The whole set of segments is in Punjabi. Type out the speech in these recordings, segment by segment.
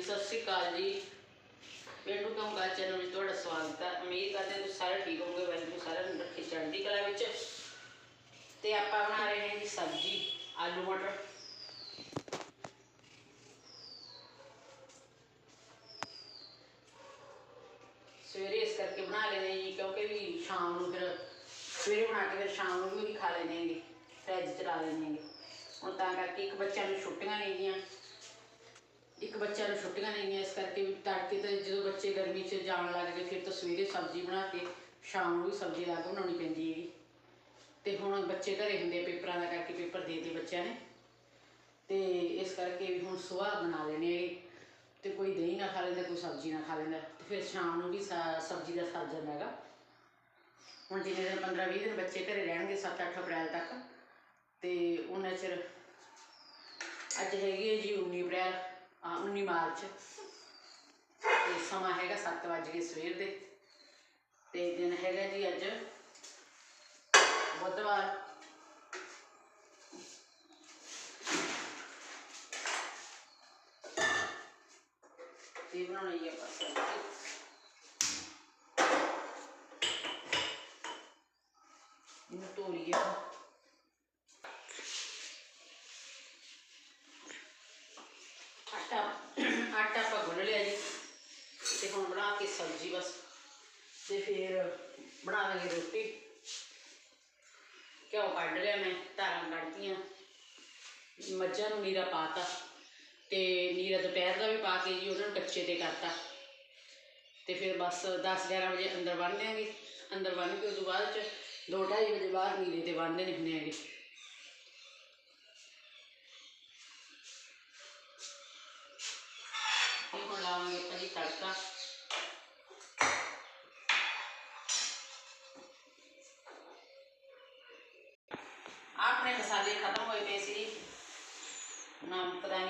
ਹਾਂਜੀ ਸਤਿ ਸ਼੍ਰੀ ਅਕਾਲ ਜੀ। ਪੇਂਡੂ ਕੰਮਕਾਜ ਚੈਨਲ ਵਿੱਚ ਤੁਹਾਡਾ ਸਵਾਗਤ ਹੈ। ਉਮੀਦ ਕਰਦੇ ਤੁਸੀਂ ਸਾਰੇ ਠੀਕ ਹੋਵੋਗੇ ਵੈਲਕਮ ਸਾਰਿਆਂ ਨੂੰ ਰੱਖੀ ਚੜ੍ਹਦੀ ਕਲਾ ਵਿੱਚ। ਤੇ ਆਪਾਂ ਬਣਾ ਰਹੇ ਹਾਂ ਜੀ ਸਬਜ਼ੀ, ਆਲੂ ਮਟਰ। ਸਵੇਰੇ ਇਸ ਕਰਕੇ ਬਣਾ ਲੈਂਦੇ ਜੀ, ਕਿਉਂਕਿ ਵੀ ਸ਼ਾਮ ਨੂੰ ਫਿਰ ਸਵੇਰੇ ਬਣਾ ਕੇ ਫਿਰ ਸ਼ਾਮ ਨੂੰ ਵੀ ਖਾ ਲੈਣੇ ਹੈਗੇ, ਫਰਿੱਜ ਚ ਲਾ ਲੈਂਦੇ ਹੈਗੇ। ਹੁਣ ਤਾਂ ਕਰਕੇ ਇੱਕ ਬੱਚਿਆਂ ਨੂੰ ਛੁੱਟੀਆਂ ਨਹੀਂ ਇੱਕ ਬੱਚਿਆਂ ਨੂੰ ਛੁੱਟੀਆਂ ਨਹੀਂ ਗਈਆਂ, ਇਸ ਕਰਕੇ ਵੀ ਤੜਕੇ ਤਾਂ ਜਦੋਂ ਬੱਚੇ ਗਰਮੀ 'ਚ ਜਾਣ ਲੱਗ ਗਏ, ਫਿਰ ਤਾਂ ਸਵੇਰੇ ਸਬਜ਼ੀ ਬਣਾ ਕੇ, ਸ਼ਾਮ ਨੂੰ ਵੀ ਸਬਜ਼ੀ ਲਾ ਕੇ ਬਣਾਉਣੀ ਪੈਂਦੀ ਹੈਗੀ। ਤੇ ਹੁਣ ਬੱਚੇ ਘਰੇ ਹੁੰਦੇ ਪੇਪਰਾਂ ਦਾ ਕਰਕੇ ਪੇਪਰ ਦੇ ਦਿੱਤੇ ਬੱਚਿਆਂ ਨੇ। ਤੇ ਇਸ ਕਰਕੇ ਵੀ ਹੁਣ ਸੁਬਾਹ ਬਣਾ ਲੈਣੇ ਹੈਗੇ। ਤੇ ਕੋਈ ਦਹੀਂ ਨਾ ਖਾ ਲੈਂਦਾ, ਕੋਈ ਸਬਜ਼ੀ ਨਾ ਖਾ ਲੈਂਦਾ। ਤੇ ਫਿਰ ਸ਼ਾਮ ਨੂੰ ਵੀ ਸਾ- ਸਬਜ਼ੀ ਦਾ ਸਰ ਜਾਂਦਾ ਹੈਗਾ। ਹੁਣ ਜਿੰਨੇ ਦਿਨ 15 20 ਦਿਨ ਬੱਚੇ ਘਰੇ ਰਹਿਣਗੇ 7-8 ਅਪ੍ਰੈਲ ਤੱਕ, ਤੇ ਉਹਨਾਂ ਚਿਰ ਅੱਜ ਹੈਗੀ ਹੈ ਜੀ 19 ਅਪ੍ਰੈਲ। 19 ਮਾਰਚ। ਤੇ ਸਮਾਂ ਹੈਗਾ 7 ਵਜੇ ਸਵੇਰ ਦੇ। ਤੇ ਦਿਨ ਹੈਗਾ ਜੀ ਅੱਜ ਬੁੱਧਵਾਰ। ਤੇ ਬਣਾਉਣੀ ਹੈ ਆਪਾਂ ਇਹਨੂੰ ਧੋ ਲਈਏ ਆਪਾਂ ਆਟਾ ਆਟਾ ਆਪਾਂ ਗੁੰਨ ਲਿਆ ਜੀ ਤੇ ਹੁਣ ਬਣਾ ਕੇ ਸਬਜ਼ੀ ਬਸ ਤੇ ਫਿਰ ਬਣਾਵਾਂਗੇ ਰੋਟੀ। ਘਿਓ ਕੱਢ ਲਿਆ ਮੈਂ, ਧਾਰਾਂ ਕੱਢਤੀਆਂ। ਮੱਝਾਂ ਨੂੰ ਨੀਰਾ ਪਾਤਾ ਤੇ ਨੀਰਾ ਦੁਪਹਿਰ ਦਾ ਵੀ ਪਾ ਕੇ ਜੀ, ਉਹਨਾਂ ਨੂੰ ਕੱਚੇ ਤੇ ਕਰਤਾ। ਤੇ ਫਿਰ ਬਸ 10 11 ਵਜੇ ਅੰਦਰ ਬੰਨ ਦਿਆਂਗੇ ਅੰਦਰ ਬੰਨ ਕੇ ਉਸ ਤੋਂ ਬਾਅਦ ਚ 2:30 ਵਜੇ ਬਾਹਰ ਨੀਰੇ ਤੇ ਬੰਨ੍ਹਦੇ ਨੇ ਹੁੰਦੇ ਹੈਗੇ। ਇਹ ਹੁਣ ਲਾਵਾਂਗੇ ਆਪਾਂ ਤੜਕਾ।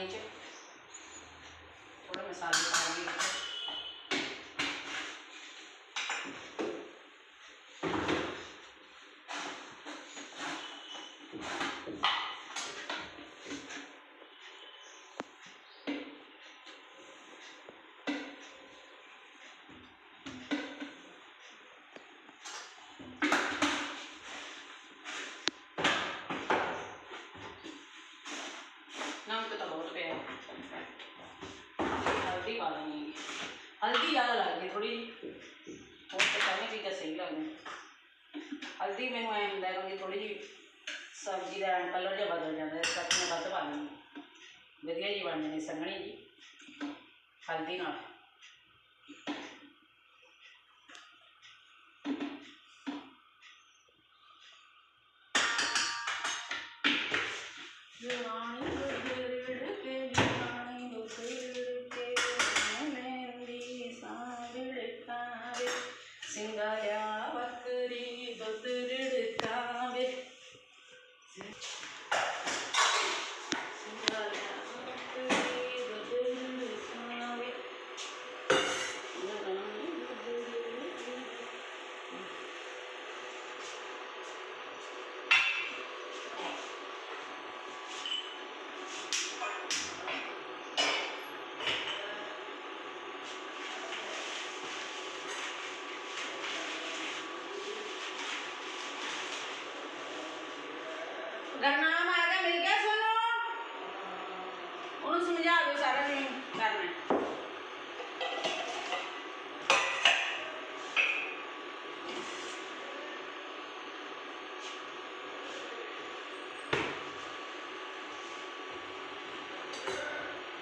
ਨਮਕਦਾਨੀ ਚ ਥੋੜੇ ਮਸਾਲੇ ਹਲਦੀ ਜ਼ਿਆਦਾ ਲੱਗਦੀ ਥੋੜੀ ਜਿਹੀ। ਹੋਰ ਤਾਂ ਸਾਰੀਆਂ ਚੀਜ਼ਾਂ ਸਹੀ ਲੱਗਦੀਆਂ ਹਲਦੀ ਮੈਨੂੰ ਐਂ ਹੁੰਦਾ ਕਿ ਥੋੜੀ ਜਿਹੀ ਸਬਜ਼ੀ ਦਾ ਕਲਰ ਜਿਹਾ ਬਦਲ ਜਾਂਦਾ ਇਸ ਕਰਕੇ ਮੈਂ ਵੱਧ ਪਾ ਲੈਂਦੀ ਵਧੀਆ ਜੀ ਬਣ ਜਾਂਦੀ ਸੰਘਣੀ ਜੀ ਹਲਦੀ ਨਾਲ। ਜਵਾਨੀ Singaya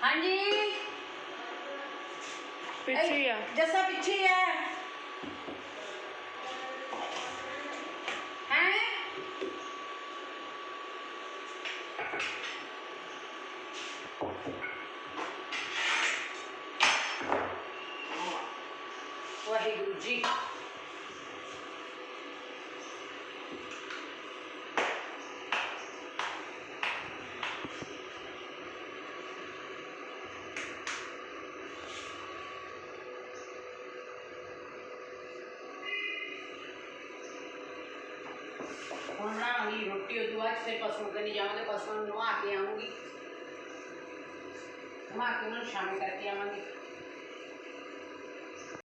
ਹਾਂਜੀ ਪਿੱਛੇ ਹੀ ਆ ਜੱਸਾ ਪਿੱਛੇ ਹੀ ਹੈ ਹੈ ਵਾਹਿਗੁਰੂ ਜੀ ਹੁਣ ਬਣਾਵਾਂਗੀ ਰੋਟੀ ਉਦੋਂ ਬਾਅਦ ਫਿਰ ਪਸ਼ੂ ਕਨੀ ਜਾਵਾਂਗੇ ਪਸ਼ੂਆਂ ਨੂੰ ਨਵਾ ਕੇ ਆਉਂਗੀ ਘੁਮਾ ਕੇ